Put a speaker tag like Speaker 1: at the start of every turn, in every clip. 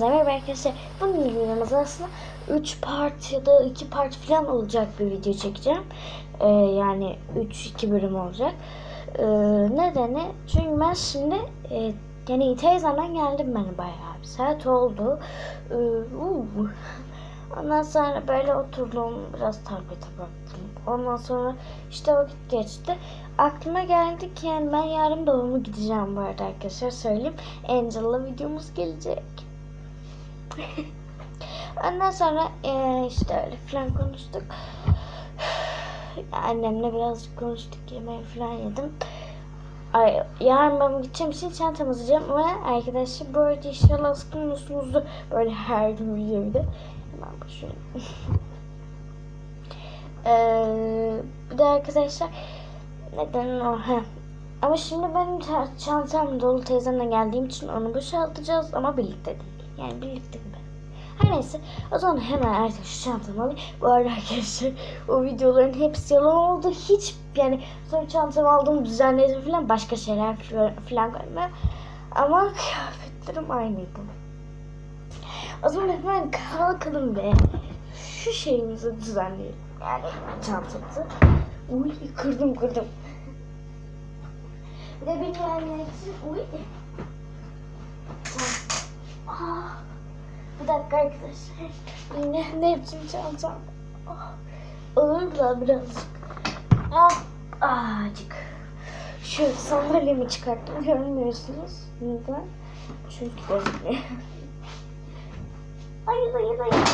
Speaker 1: Hepinize merhaba arkadaşlar. Bugün videomuz aslında 3 part ya da 2 part falan olacak bir video çekeceğim. Ee, yani 3-2 bölüm olacak. Ee, nedeni çünkü ben şimdi e, yani teyzemden geldim ben bayağı bir saat oldu. Ee. Ondan sonra böyle oturdum biraz tablete baktım. Ondan sonra işte vakit geçti. Aklıma geldi ki yani ben yarın doğumu gideceğim bu arada arkadaşlar söyleyeyim. Angel'la videomuz gelecek. Ondan sonra eee, işte öyle falan konuştuk. Annemle birazcık konuştuk yemeği falan yedim. Ay, yarın ben gideceğim için çantamı hazırlayacağım ve arkadaşlar bu arada inşallah sıkılmıyorsunuzdur. Böyle her gün videoda. Hemen şöyle. Eee, bir de arkadaşlar neden o? Heh. Ama şimdi benim ça- çantam dolu teyzemle geldiğim için onu boşaltacağız ama birlikte değil. Yani birlikte mi? Her neyse o zaman hemen şu çantamı alayım. Bu arada arkadaşlar o videoların hepsi yalan oldu. Hiç yani sonra çantamı aldım düzenledim falan başka şeyler falan- koymaya. Ama kıyafetlerim aynıydı. O zaman hemen kalkalım ve şu şeyimizi düzenleyelim. Yani çantamızı. Uy kırdım kırdım. Bir de bilmeyenler için uy. Ah, bir dakika arkadaşlar. Bilmeyenler için çantam. Ah, ağır da birazcık. Ah, azıcık. Şu sandalyemi çıkarttım. Görmüyorsunuz. Neden? Çünkü gözükmüyor. Hayır hayır hayır.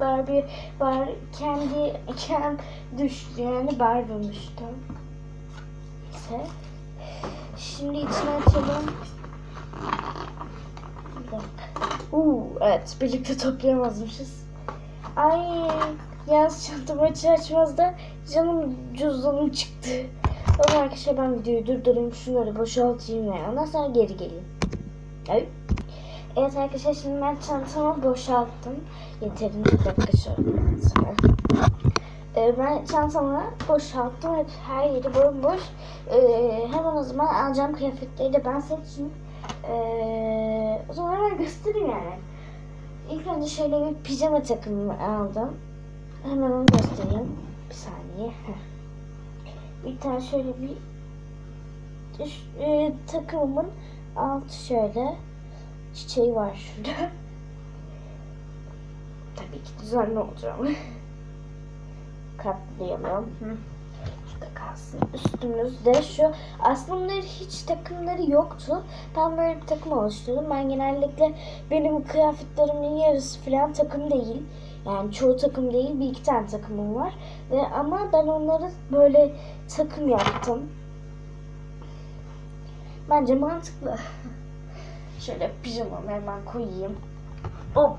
Speaker 1: Barbie, bar kendi kendi düştü yani Barbie düştü. Neyse. Şimdi içine açalım. Bir dakika. Uuu evet birlikte toplayamazmışız. Ay yaz çantamı açar açmaz da canım cüzdanım çıktı. O zaman arkadaşlar ben videoyu durdurayım şunları boşaltayım ve ondan sonra geri geleyim. Ay. Evet arkadaşlar şimdi ben çantamı boşalttım. Yeterince dakika. Sonra. Ee, ben çantamı boşalttım. Hep her yeri bomboş. Ee, hemen o zaman alacağım kıyafetleri de ben seçeyim. Ee, o zaman hemen göstereyim yani. İlk önce şöyle bir pijama takımı aldım. Hemen onu göstereyim. Bir saniye. Bir tane şöyle bir e, takımımın altı şöyle çiçeği var şurada. Tabii ki düzenli olacağım. Katlayalım. Hı. Üstümüzde şu. Aslında hiç takımları yoktu. Ben böyle bir takım oluşturdum. Ben genellikle benim kıyafetlerimin yarısı falan takım değil. Yani çoğu takım değil. Bir iki tane takımım var. Ve ama ben onları böyle takım yaptım. Bence mantıklı. Şöyle pijamamı hemen koyayım. Hop.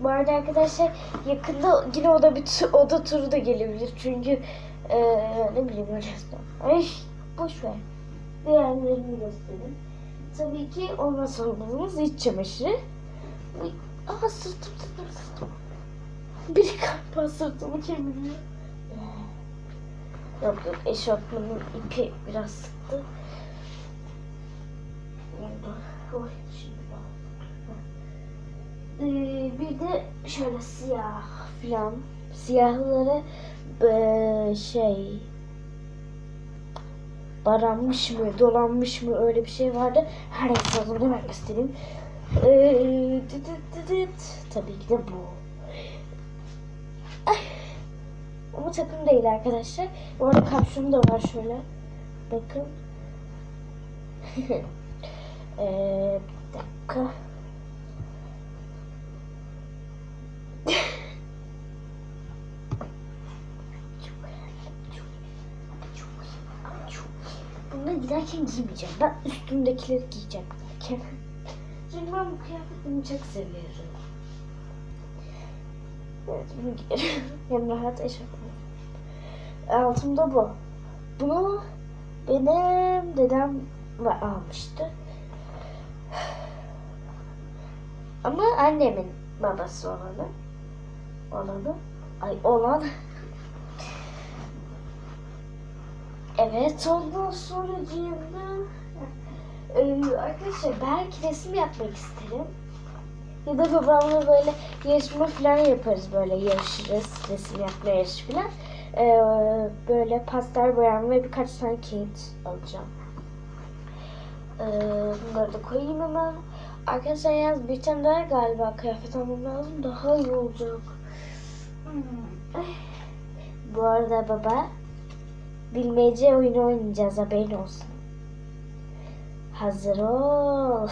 Speaker 1: Bu arada arkadaşlar yakında yine oda bir oda turu da gelebilir. Çünkü eee ne bileyim öyle. Ay boş ver. Diğerlerini göstereyim. Tabii ki olmazsa olmazımız iç çamaşırı. Aa sırtım sırtım sırtım. Bir kalpa sırtımı kemiriyor. Yok yok eşofmanın ipi biraz sıktı. Oy, şimdi. Ee, bir de şöyle siyah filan. Siyahları eee, şey baranmış mı, dolanmış mı öyle bir şey vardı. Her neyse zaman hemen göstereyim. Ee. Tabii ki de bu. Ama takım değil arkadaşlar. Bu arada kapşonu da var şöyle. Bakın. Ee, giderken giymeyeceğim. Ben üstümdekileri giyeceğim giderken. Çünkü ben bu kıyafetimi çok seviyorum. Evet bunu giyerim. Hem rahat eşofman. Altımda bu. Bunu benim dedem almıştı. Ama annemin babası olanı. Olanı. Ay olan. Evet ondan sonra ee, arkadaşlar belki resim yapmak isterim. Ya da babamla böyle yarışma falan yaparız böyle yarışırız. Resim yapma yarışı falan. Ee, böyle pastel boyam ve birkaç tane kağıt alacağım. Ee, bunları da koyayım hemen. Arkadaşlar yalnız bir tane daha galiba kıyafet almam lazım. Daha iyi olacak. Hmm. Bu arada baba bilmece oyunu oynayacağız haberin olsun. Hazır ol.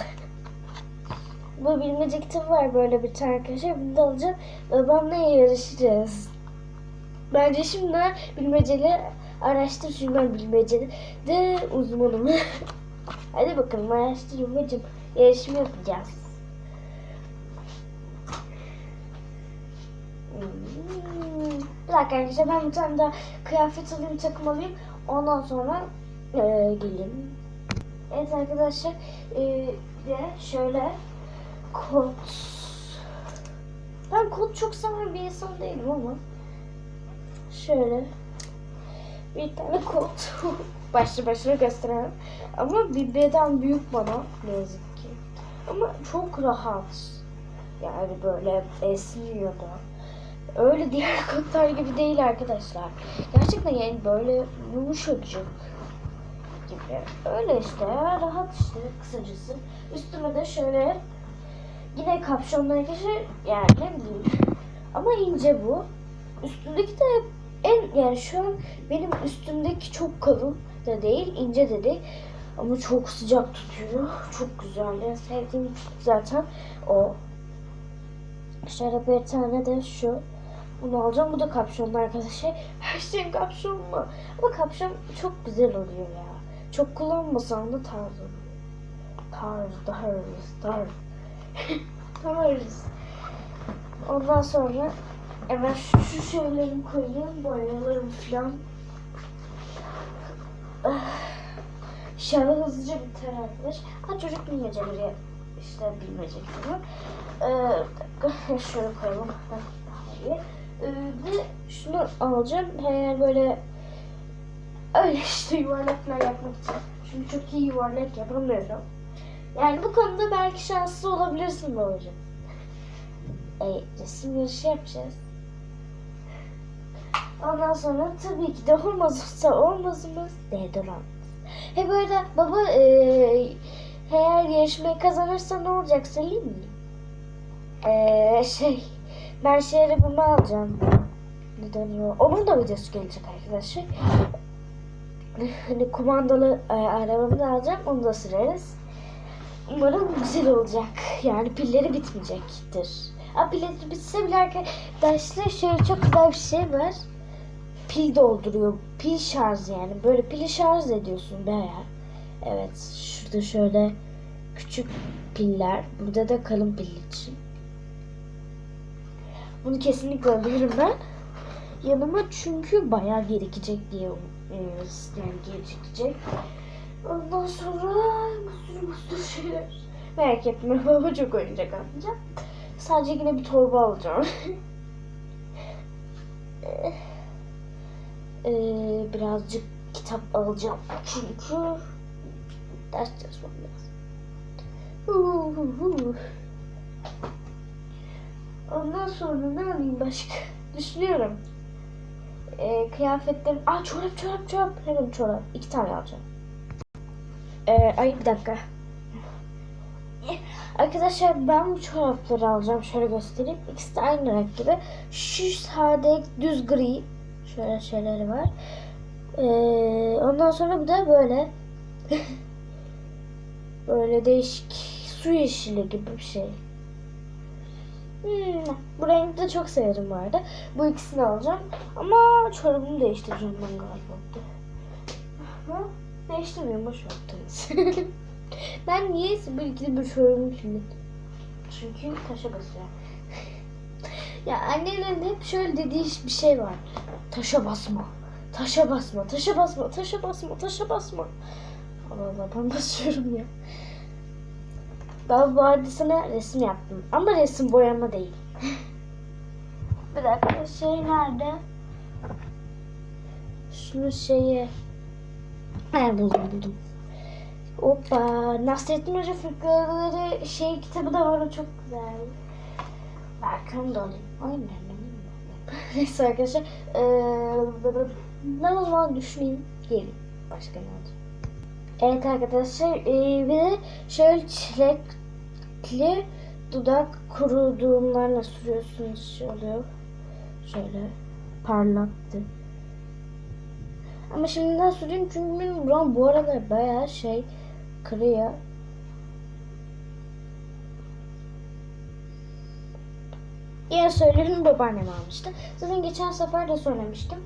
Speaker 1: Bu bilmece kitabı var böyle bir tane arkadaşlar. Bunu da alacağım. Babamla yarışacağız. Bence şimdi bilmeceli araştır ben bilmeceli de uzmanım. Hadi bakalım araştırın bacım. Yarışma yapacağız. Arkadaşlar ben bir tane daha kıyafet alayım takım alayım. Ondan sonra e, geleyim. Evet arkadaşlar e, de şöyle kot. Ben kot çok seven bir insan değilim ama şöyle bir tane kot. Başlı başına gösteremem. Ama bir beden büyük bana ne yazık ki. Ama çok rahat. Yani böyle esniyor da. Öyle diğer kotlar gibi değil arkadaşlar. Gerçekten yani böyle yumuşacık gibi. Öyle işte rahat işte kısacası. Üstüme de şöyle yine kapşonlu arkadaşlar yani ne bileyim. Ama ince bu. Üstündeki de en yani şu an benim üstümdeki çok kalın da değil, ince de değil. Ama çok sıcak tutuyor. Çok güzel. En sevdiğim zaten o. Bir tane de şu. Bunu alacağım. Bu da kapşonlu arkadaşlar. Her şeyin kapşonlu. Ama kapşon çok güzel oluyor ya. Çok kullanmasam da tarz oluyor. Tarz, tarz, tarz. tarz. Ondan sonra hemen şu, şu şeylerimi koyayım. Boyalarım falan. İnşallah hızlıca biter arkadaş. Ha çocuk bilmeceleri işte bilmece kitabı. Ee, şöyle koyalım. Daha iyi. Ee, ve şunu alacağım. Eğer böyle öyle işte yuvarlaklar yapmak için. Çünkü çok iyi yuvarlak yapamıyorum. Yani bu konuda belki şanslı olabilirsin babacığım. E, resim yarışı yapacağız. Ondan sonra tabii ki de olmazsa olmazımız deodorant. He böyle baba e, eğer yarışmayı kazanırsa ne olacak söyleyeyim mi? E, şey ben şey arabamı alacağım. Neden o? Onun da videosu gelecek arkadaşlar. Hani kumandalı e, arabamı da alacağım. Onu da süreriz. Umarım güzel olacak. Yani pilleri bitmeyecektir. Ama pilleri bitse bile arkadaşlar şöyle çok güzel bir şey var. Pil dolduruyor. Pil şarj yani. Böyle pili şarj ediyorsun baya. Evet. Şurada şöyle küçük piller. Burada da kalın pil için. Bunu kesinlikle alırım ben. Yanıma çünkü bayağı gerekecek diye e, yani gerekecek. Ondan sonra bir sürü şeyler. Merak etme baba çok oyuncak alacağım. Sadece yine bir torba alacağım. ee, birazcık kitap alacağım çünkü ders çalışmam lazım. Ondan sonra ne alayım başka? Düşünüyorum. Ee, kıyafetlerim... Aa çorap çorap çorap. Hemen çorap. İki tane alacağım. Ee, ay bir dakika. Arkadaşlar ben bu çorapları alacağım. Şöyle göstereyim. İkisi de aynı renk gibi. Şu sade düz gri. Şöyle şeyleri var. Ee, ondan sonra bu da böyle. böyle değişik su yeşili gibi bir şey. Hmm, bu rengi de çok severim bu arada. Bu ikisini alacağım. Ama çorabımı değiştireceğim ben galiba. Hı? Değiştirmiyorum boş ver. ben niye belki bir çorabımı kirlettim? Çünkü taşa basıyor. ya annelerin hep şöyle dediği bir şey var. Taşa basma. Taşa basma, taşa basma, taşa basma, taşa basma. Allah Allah ben basıyorum ya. Ben bu arada sana resim yaptım. Ama resim boyama değil. bir dakika şey nerede? Şunu şeyi He buldum buldum. Hoppa. Nasrettin Hoca fıkraları şey kitabı da var o çok güzel. Belki onu da alayım. Aynen. Neyse arkadaşlar. Eee ne o zaman düşüneyim. Gelin. Başka ne olacak? Evet arkadaşlar. eee, bir de şöyle çilekli dudak kuruduğunlarla sürüyorsunuz. Şey oluyor. Şöyle parlaktı. Ama şimdiden süreyim çünkü benim buram bu aralar bayağı şey kırıyor. Yine söylüyorum babaannem almıştı. Zaten geçen sefer de söylemiştim.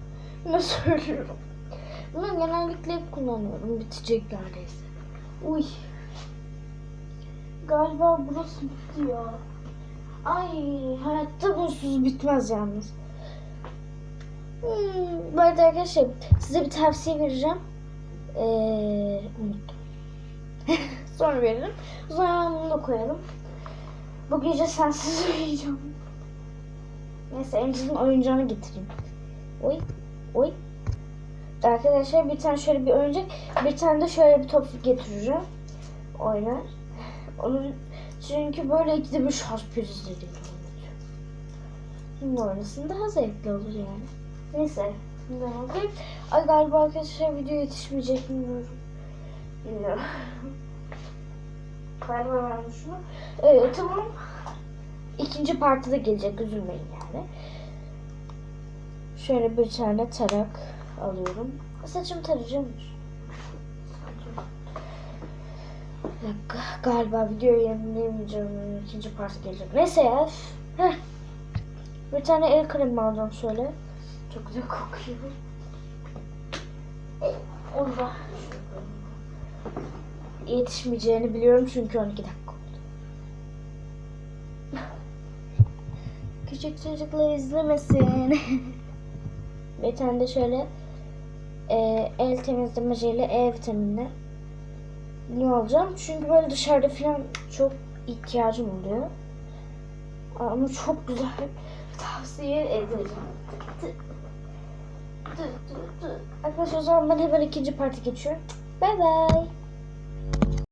Speaker 1: Yine söylüyorum. Bunu genellikle hep kullanıyorum. Bitecek neredeyse. Uy. Galiba burası bitti ya. Ay hayatta bunsuz bitmez yalnız. Hmm, bu arada arkadaşlar size bir tavsiye vereceğim. Ee, unuttum. Sonra veririm. O zaman bunu da koyalım. Bu gece sensiz uyuyacağım. Neyse Angel'ın oyuncağını getireyim. Oy, oy. Arkadaşlar bir tane şöyle bir oyuncak, bir tane de şöyle bir top getireceğim. Oynar. Onun çünkü böyle ikide bir şarj prizleri. Bunun oynasın daha zevkli olur yani. Neyse. Bundan alayım. Ay galiba arkadaşlar video yetişmeyecek bilmiyorum. Bilmiyorum. galiba ben şunu. Evet tamam. İkinci parti de gelecek üzülmeyin yani. Şöyle bir tane tarak alıyorum. Saçım tarayacağım. Bir dakika, Galiba videoyu yayınlayamayacağım. İkinci parti gelecek. Neyse ya. Bir tane el kremi alacağım şöyle. Çok güzel kokuyor. Onu yetişmeyeceğini biliyorum çünkü 12 dakika oldu. Küçük çocuklar izlemesin. bir tane de şöyle e, el temizleme jeli E vitamini ne alacağım? Çünkü böyle dışarıda falan çok ihtiyacım oluyor. Ama çok güzel tavsiye ederim. Arkadaşlar o zaman ben hemen ikinci parti geçiyorum. Bye bye.